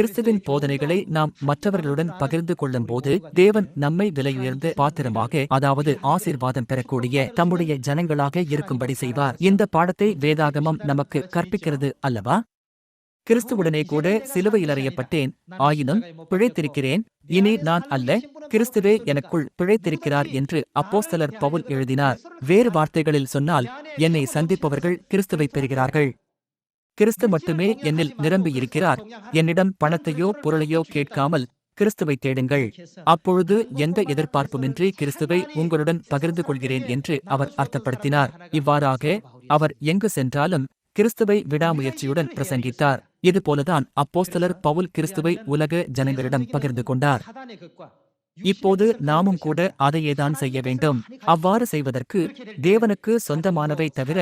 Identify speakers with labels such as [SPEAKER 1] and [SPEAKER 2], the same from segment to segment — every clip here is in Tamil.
[SPEAKER 1] கிறிஸ்துவின் போதனைகளை நாம் மற்றவர்களுடன் பகிர்ந்து கொள்ளும் போது தேவன் நம்மை விலையுயர்ந்த பாத்திரமாக அதாவது ஆசீர்வாதம் பெறக்கூடிய தம்முடைய ஜனங்களாக இருக்கும்படி செய்வார். இந்த பாடத்தை வேதாகமம் நமக்கு கற்பிக்கிறது அல்லவா? கிறிஸ்துவுடனே கூட சிலுவையில் அறியப்பட்டேன். ஆயினும் பிழைத்திருக்கிறேன். இனி நான் அல்ல கிறிஸ்துவே எனக்குள் பிழைத்திருக்கிறார் என்று அப்போஸ்தலர் பவுல் எழுதினார். வேறு வார்த்தைகளில் சொன்னால் என்னை சந்திப்பவர்கள் கிறிஸ்துவை பெறுகிறார்கள். கிறிஸ்து மட்டுமே என்னில் நிரம்பி இருக்கிறார். என்னிடம் பணத்தையோ பொருளையோ கேட்காமல் கிறிஸ்துவை தேடுங்கள். அப்பொழுது எந்த எதிர்பார்ப்புமின்றி கிறிஸ்துவை உங்களுடன் பகிர்ந்து கொள்கிறேன் என்று அவர் அர்த்தப்படுத்தினார். இவ்வாறாக அவர் எங்கு சென்றாலும் கிறிஸ்துவை விடாமுயற்சியுடன் பிரசங்கித்தார். இதுபோலதான் அப்போஸ்தலர் பவுல் கிறிஸ்துவை உலக ஜனங்களிடம் பகிர்ந்து கொண்டார். இப்போது நாமும் கூட அதையேதான் செய்ய வேண்டும். அவ்வாறு செய்வதற்கு தேவனுக்கு சொந்தமானவை தவிர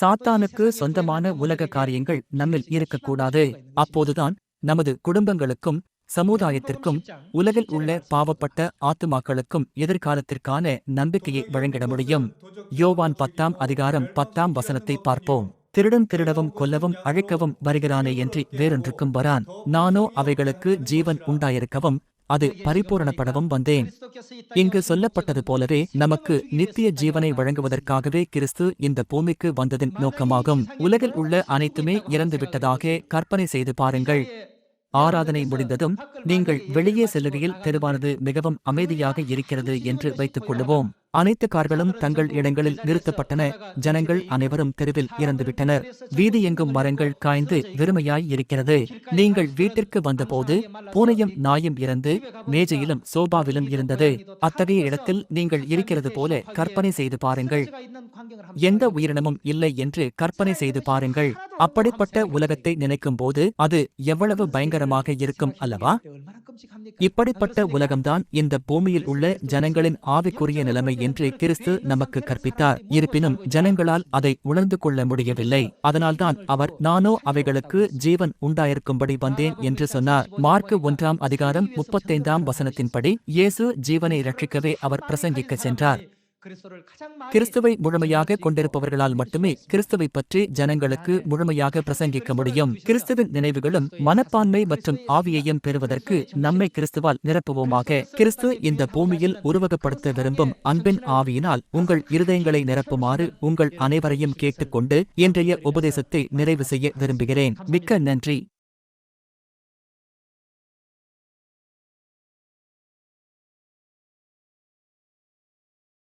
[SPEAKER 1] சாத்தானுக்கு சொந்தமான உலக காரியங்கள் நம்மில் இருக்கக்கூடாது அப்போதுதான் நமது குடும்பங்களுக்கும் சமுதாயத்திற்கும் உலகில் உள்ள பாவப்பட்ட ஆத்துமாக்களுக்கும் எதிர்காலத்திற்கான நம்பிக்கையை வழங்கிட முடியும். யோவான் பத்தாம் அதிகாரம் பத்தாம் வசனத்தை பார்ப்போம். திருடன் திருடவும் கொல்லவும் அழைக்கவும் வருகிறானே என்று வேறொன்றுக்கும் வரான். நானோ அவைகளுக்கு ஜீவன் உண்டாயிருக்கவும் அது பரிபூரணப்படவும் வந்தேன். இங்கு சொல்லப்பட்டது போலவே நமக்கு நித்திய ஜீவனை வழங்குவதற்காகவே கிறிஸ்து இந்த பூமிக்கு வந்ததின் நோக்கமாகும். உலகில் உள்ள அனைத்துமே இறந்துவிட்டதாக கற்பனை செய்து பாருங்கள். ஆராதனை முடிந்ததும் நீங்கள் வெளியே செல்லுகையில் தெருவானது மிகவும் அமைதியாக இருக்கிறது என்று வைத்துக் கொள்ளுவோம் அனைத்து கார்களும் தங்கள் இடங்களில் நிறுத்தப்பட்டன. ஜனங்கள் அனைவரும் தெருவில் இறந்துவிட்டனர். வீதி எங்கும் மரங்கள் காய்ந்து வெறுமையாய் இருக்கிறது. நீங்கள் வீட்டிற்கு வந்தபோது பூனையும் நாயும் இறந்து மேஜையிலும் சோபாவிலும் இருந்தது. அத்தகைய இடத்தில் நீங்கள் இருக்கிறது போல கற்பனை செய்து பாருங்கள். எந்த உயிரினமும் இல்லை என்று கற்பனை செய்து பாருங்கள். அப்படிப்பட்ட உலகத்தை நினைக்கும் போது அது எவ்வளவு பயங்கரமாக இருக்கும் அல்லவா? இப்படிப்பட்ட உலகம்தான் இந்த பூமியில் உள்ள ஜனங்களின் ஆவிக்குரிய நிலைமை என்று கிறிஸ்து நமக்கு கற்பித்தார். இருப்பினும் ஜனங்களால் அதை உணர்ந்து கொள்ள முடியவில்லை. அதனால்தான் அவர் நானோ அவைகளுக்கு ஜீவன் உண்டாயிருக்கும்படி வந்தேன் என்று சொன்னார். மார்க்கு ஒன்றாம் அதிகாரம் முப்பத்தைந்தாம் வசனத்தின்படி இயேசு ஜீவனை ரட்சிக்கவே அவர் பிரசங்கிக்க சென்றார். கிறிஸ்துவை முழுமையாக கொண்டிருப்பவர்களால் மட்டுமே கிறிஸ்துவை பற்றி ஜனங்களுக்கு முழுமையாக பிரசங்கிக்க முடியும். கிறிஸ்துவின் நினைவுகளும் மனப்பான்மை மற்றும் ஆவியையும் பெறுவதற்கு நம்மை கிறிஸ்துவால் நிரப்புவோமாக. கிறிஸ்து இந்த பூமியில் உருவகப்படுத்த விரும்பும் அன்பின் ஆவியினால் உங்கள் இருதயங்களை நிரப்புமாறு உங்கள் அனைவரையும் கேட்டுக்கொண்டு இன்றைய உபதேசத்தை நிறைவு செய்ய விரும்புகிறேன். மிக்க நன்றி.